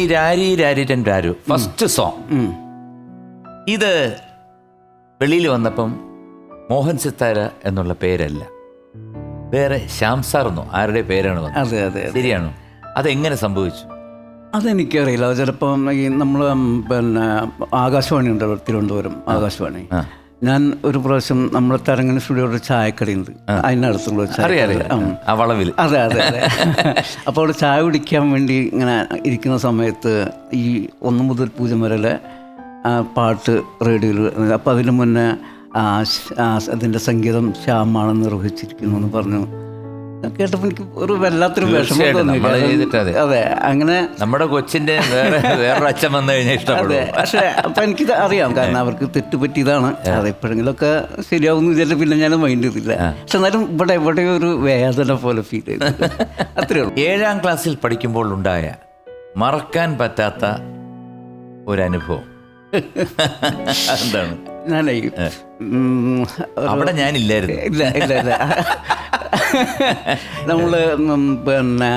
ഈ രാരി രാരിരൻ Raru. First song ഇത് വെളിയിൽ വന്നപ്പം മോഹൻ സിത്താര എന്നുള്ള പേരല്ല. വേറെ ശ്യാം സാർ എന്നോ ആരുടെ പേരാണ് അതെ അതെ ശരിയാണോ? അതെങ്ങനെ സംഭവിച്ചു? അതെനിക്കറിയില്ല. അത് ചിലപ്പം ഈ നമ്മൾ പിന്നെ ആകാശവാണി ഉണ്ടല്ലോ തിരുവനന്തപുരം ആകാശവാണി. ഞാൻ ഒരു പ്രാവശ്യം നമ്മുടെ തരങ്ങന സ്റ്റുഡിയോയുടെ ചായക്കടയുണ്ട്. അതിനടുത്തുള്ള വളവിൽ അതെ അതെ അതെ. അപ്പോൾ അവിടെ ചായ കുടിക്കാൻ വേണ്ടി ഇങ്ങനെ ഇരിക്കുന്ന സമയത്ത് ഈ ഒന്ന് മുതൽ പൂജ്യം വരെയുള്ള പാട്ട് റേഡിയോയിൽ അപ്പോൾ അതിന് മുന്നേ അതിന്റെ സംഗീതം ശ്യാമാണ് നിർവഹിച്ചിരിക്കുന്നു എന്ന് പറഞ്ഞു. കേട്ടപ്പോൾ എനിക്ക് ഒരു വല്ലാത്തൊരു വിഷമം തോന്നി. കാരണം- അതെ. അങ്ങനെ നമ്മുടെ കൊച്ചിന്റെ വേറെ വേറൊരു അച്ഛൻ വന്നു കഴിഞ്ഞാൽ അതെ ഇഷ്ടപ്പെടും പക്ഷെ അപ്പം എനിക്കിത് അറിയാം. കാരണം അവർക്ക് തെറ്റുപറ്റിയതാണ്. അത് എപ്പോഴെങ്കിലുമൊക്കെ ശരിയാവുമെന്ന് വിചാരിച്ച പിന്നെ ഞാൻ മൈൻഡ് ചെയ്തില്ല. പക്ഷെ എന്നാലും ഇവിടെ എവിടെയോ ഒരു വേദന പോലെ ഫീൽ ചെയ്തു. അത്രേ ഉള്ളൂ. ഏഴാം ക്ലാസ്സിൽ പഠിക്കുമ്പോൾ ഉണ്ടായ മറക്കാൻ പറ്റാത്ത ഒരു അനുഭവം എന്താണ് ഞാനേ ഉം, അവിടെ ഞാനില്ലായിരുന്നു. ഇല്ല ഇല്ല ഇല്ല. നമ്മൾ ഉം, പിന്നെ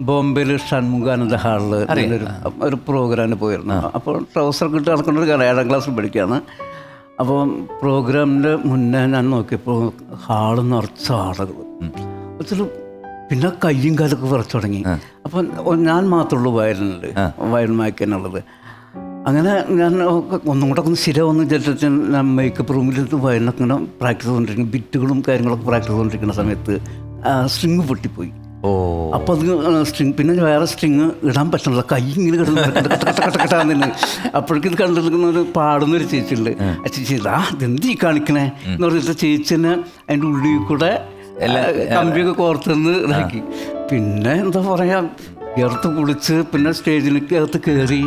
ബോംബെയിൽ ഷൺമുഖാനന്ദ ഹാളിൽ നല്ലൊരു ഒരു പ്രോഗ്രാമിന് പോയിരുന്നു. അപ്പോൾ ട്രൗസർ കിട്ടി നടക്കുന്ന ഒരു കാലം ഏഴാം ക്ലാസ്സിൽ പഠിക്കുകയാണ്. അപ്പോൾ പ്രോഗ്രാമിന്റെ മുന്നേ ഞാൻ നോക്കിയപ്പോൾ ഹാൾ നിറച്ച ആളുകൾ. ഒത്തിരി പിന്നെ കയ്യും കാലൊക്കെ വിറച്ചു തുടങ്ങി. അപ്പം ഞാൻ ഞാൻ മാത്രമുള്ളൂ വയലിനുണ്ട് വയൽ വായിക്കാനുള്ളത് അങ്ങനെ ഞാൻ ഒന്നും കൂടെ ഒന്ന് ശരിയാവുമെന്ന് വിചാരിച്ചിട്ട് ഞാൻ മേക്കപ്പ് റൂമിലിരുന്ന് വയനൊക്കെ പ്രാക്ടീസ് ചെയ്തുകൊണ്ടിരിക്കും ബിറ്റുകളും കാര്യങ്ങളൊക്കെ പ്രാക്ടീസ് ചെയ്തുകൊണ്ടിരിക്കുന്ന സമയത്ത് സ്ട്രിങ് പൊട്ടിപ്പോയി. ഓ. അപ്പോൾ അത് സ്ട്രിങ് പിന്നെ വേറെ സ്ട്രിങ് ഇടാൻ പറ്റുന്നില്ല. കൈ ഇങ്ങനെ കിടന്ന് അപ്പോഴേക്കും ഇത് കണ്ടിരിക്കുന്ന ഒരു പാടുന്ന ഒരു ചേച്ചിയുണ്ട്. ആ. ചേച്ചി ആ ഇതെന്ത് ഈ കാണിക്കണേ? എന്ന് പറഞ്ഞിട്ട് ചേച്ചിനെ അതിന്റെ ഉള്ളിൽ കൂടെ കമ്പിയൊക്കെ കോർത്തുനിന്ന് ഇതാക്കി. പിന്നെ എന്താ പറയാ ഇയർത്ത് കുളിച്ച് പിന്നെ സ്റ്റേജിലേക്ക് അകത്ത് കയറി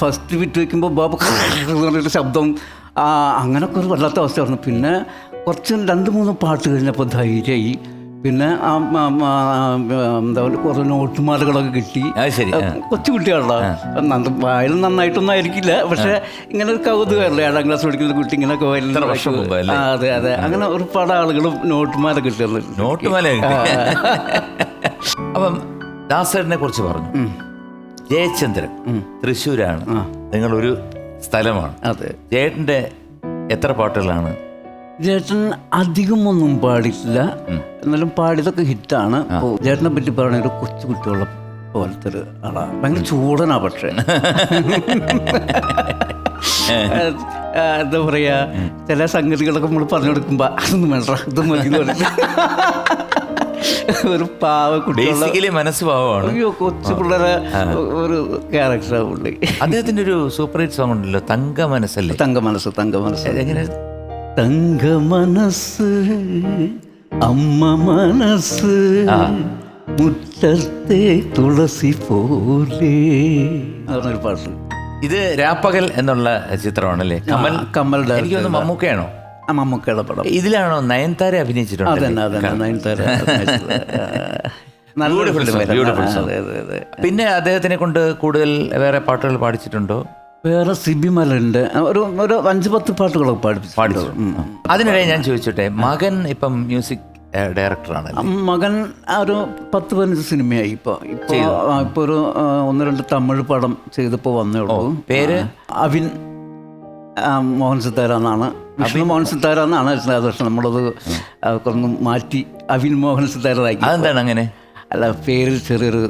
ഫസ്റ്റ് വിറ്റ് വയ്ക്കുമ്പോൾ ബാബു പറഞ്ഞിട്ട് ശബ്ദം അങ്ങനൊക്കെ ഒരു വല്ലാത്ത അവസ്ഥയായിരുന്നു. പിന്നെ കുറച്ച് രണ്ട് മൂന്ന് പാട്ട് കഴിഞ്ഞപ്പോൾ ധൈര്യമായി. പിന്നെ ആ എന്താ പറയുക കുറേ നോട്ടുമാലകളൊക്കെ കിട്ടി. കൊച്ചു കുട്ടികളുള്ള വായന നന്നായിട്ടൊന്നും ആയിരിക്കില്ല. പക്ഷെ ഇങ്ങനെ ഒരു കൗതുകമല്ലേ ഏഴാം ക്ലാസ് പഠിക്കുന്ന കുട്ടി ഇങ്ങനെ വയലിൻ ഇത്ര വർഷം മുമ്പ് അല്ലേ? അതെ അതെ. അങ്ങനെ ഒരുപാട് ആളുകളും നോട്ടുമാല കിട്ടുന്നത് നോട്ട്മാല അപ്പം ദാസരനെ കുറിച്ച് പറഞ്ഞു. ജയചന്ദ്രൻ തൃശ്ശൂരാണ്. നിങ്ങളൊരു സ്ഥലമാണ്. അതെ. ജയേട്ടന്റെ എത്ര പാട്ടുകളാണ്? ജേട്ടൻ അധികമൊന്നും പാടിയിട്ടില്ല. എന്നാലും പാടിയതൊക്കെ ഹിറ്റാണ്. ജേട്ടനെ പറ്റി പറയണ കൊച്ചു കുട്ടികളെ പോലത്തെ ഒരു ആളാണ് ഭയങ്കര ചൂടനാ പക്ഷേ. എന്താ പറയാ? ചില സംഗതികളൊക്കെ നമ്മൾ പറഞ്ഞു കൊടുക്കുമ്പോ അതൊന്നും വേണ്ട ഇത് മതി ഒരു പാവ ബേസിക്കലി മനസ്സ് പാവമാണ്. അയ്യോ കൊച്ചു പിള്ളേരെ ഒരു ക്യാരക്ടർ പുള്ളി അദ്ദേഹത്തിന്റെ ഒരു സൂപ്പർ ഹിറ്റ് സോങ് ഉണ്ടല്ലോ തങ്ക മനസ്സല്ലേ തങ്ക മനസ്സ് തങ്ക മനസ്സ് എങ്ങനെ? തങ്ക മനസ്സ് അമ്മ മനസ്സ് മുറ്റത്തെ തുളസി പോലെ. പാട്ട്. ഇത് രാപ്പകൽ എന്നുള്ള ചിത്രമാണല്ലേ? കമൽ കമൽ എനിക്ക് തോന്നുന്നു മമ്മൂക്കയാണോ? മമ്മൂക്കയുടെ പടം. ഇതിലാണോ നയൻതാര അഭിനയിച്ചിട്ടുണ്ട്? അതന്നെ അതന്നെ നയൻതാര പിന്നെ അദ്ദേഹത്തിനെ കൊണ്ട് കൂടുതൽ വേറെ പാട്ടുകൾ പാടിച്ചിട്ടുണ്ടോ? വേറെ സിബി മലന്റെ ഒരു ഒരു അഞ്ച് പത്ത് പാട്ടുകളൊക്കെ പാടിപ്പിച്ചു പാടിച്ചു. അതിനിടെ ഞാൻ ചോദിച്ചോട്ടെ മകൻ ഇപ്പം മ്യൂസിക് ഡയറക്ടറാണ് മകൻ ഒരു പത്ത് പതിനഞ്ച് സിനിമയായി. ഇപ്പോൾ ഇപ്പോൾ ഇപ്പോൾ ഒരു ഒന്ന് രണ്ട് തമിഴ് പടം ചെയ്തപ്പോൾ വന്നേ ഉള്ളൂ. പേര്? അവിൻ മോഹൻ സിത്താര എന്നാണ്. വിഷ്ണു മോഹൻ സിത്താര എന്നാണ് രാധാകൃഷ്ണൻ നമ്മളത് മാറ്റി അവിൻ മോഹൻ സിത്താരതാക്കി. അതെന്താണ് അങ്ങനെ? അല്ല പേരിൽ ചെറിയൊരു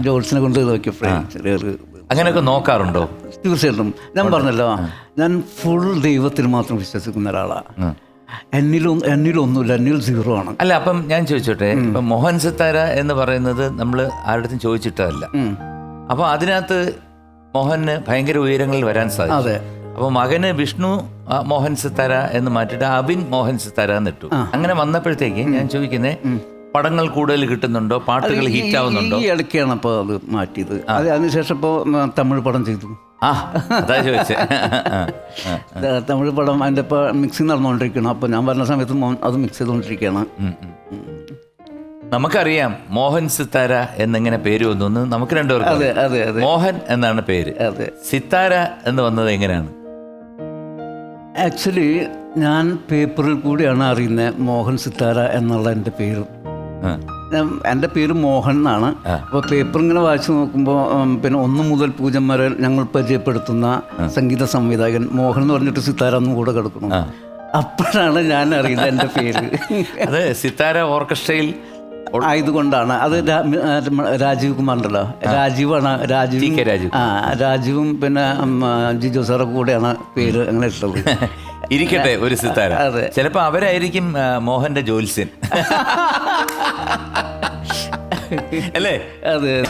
ജോൾസിനെ കൊണ്ട് നോക്കിയപ്പോഴേ ചെറിയൊരു അങ്ങനെയൊക്കെ നോക്കാറുണ്ടോ? തീർച്ചയായിട്ടും. ഞാൻ പറഞ്ഞല്ലോ ഞാൻ ഫുൾ ദൈവത്തിൽ മാത്രം വിശ്വസിക്കുന്ന ഒരാളാണ് എന്നിലും എന്നിലൊന്നുമില്ല എന്നിൽ സീറോ ആണ്. അല്ല അപ്പം ഞാൻ ചോദിച്ചോട്ടെ ഇപ്പം മോഹൻ സിത്താര എന്ന് പറയുന്നത് നമ്മൾ ആരുടെ ചോദിച്ചിട്ടല്ല ഉം. അപ്പൊ അതിനകത്ത് മോഹന് ഭയങ്കര ഉയരങ്ങളിൽ വരാൻ സാധിക്കും അതെ അപ്പൊ മകന് വിഷ്ണു മോഹൻ സിത്താര എന്ന് മാറ്റിയിട്ട് അബിൻ മോഹൻ സിത്താര എന്നിട്ടു. അങ്ങനെ വന്നപ്പോഴത്തേക്ക് ഞാൻ ചോദിക്കുന്നേ പടങ്ങൾ കൂടുതൽ കിട്ടുന്നുണ്ടോ? പാട്ടുകൾ ഹിറ്റ് ആവുന്നുണ്ടോ? ഈ ഇടയ്ക്കാണ് അപ്പോൾ അത് മാറ്റിയത്. അത് അതിനുശേഷം ഇപ്പോൾ തമിഴ് പടം ചെയ്തു. ആ അതാ ചോദിച്ചേ. തമിഴ് പടം അതിന്റെ ഇപ്പോൾ മിക്സിങ് നടന്നുകൊണ്ടിരിക്കണം അപ്പോൾ ഞാൻ പറഞ്ഞ സമയത്ത് അത് മിക്സ് ചെയ്തുകൊണ്ടിരിക്കുകയാണ്. നമുക്കറിയാം മോഹൻ സിത്താര എന്നിങ്ങനെ പേര് വന്നു നമുക്ക് രണ്ടുപേർക്കും മോഹൻ എന്നാണ് പേര്. സിത്താര എന്ന് വന്നത് എങ്ങനെയാണ്? ആക്ച്വലി ഞാൻ പേപ്പറിൽ കൂടിയാണ് അറിയുന്നത് മോഹൻ സിത്താര എന്നുള്ള എന്റെ പേര്. എന്റെ പേര് മോഹൻ എന്നാണ്. അപ്പോൾ പേപ്പർ ഇങ്ങനെ വായിച്ചു നോക്കുമ്പോൾ പിന്നെ ഒന്ന് മുതൽ പൂജ്യം വരെ ഞങ്ങൾ പരിചയപ്പെടുത്തുന്ന സംഗീത സംവിധായകൻ മോഹൻ എന്ന് പറഞ്ഞിട്ട് സിത്താര ഒന്നും കൂടെ കിടക്കുന്നു. അപ്പോഴാണ് ഞാൻ അറിയുന്നത് എന്റെ പേര്. അതെ സിത്താര ഓർക്കസ്ട്രയിൽ ആയതുകൊണ്ടാണ്. അത് രാജീവ് കുമാറിന്റെ രാജീവാണ് രാജീവ് രാജീവ്. ആ രാജീവും പിന്നെ ജിജു സാറും കൂടെയാണ് പേര് അങ്ങനെ ഇട്ടത് ഇരിക്കട്ടെ ഒരു സിത്താര. ചിലപ്പോ അവരായിരിക്കും മോഹന്റെ ജോത്സ്യൻ. അല്ലേ? അതെ.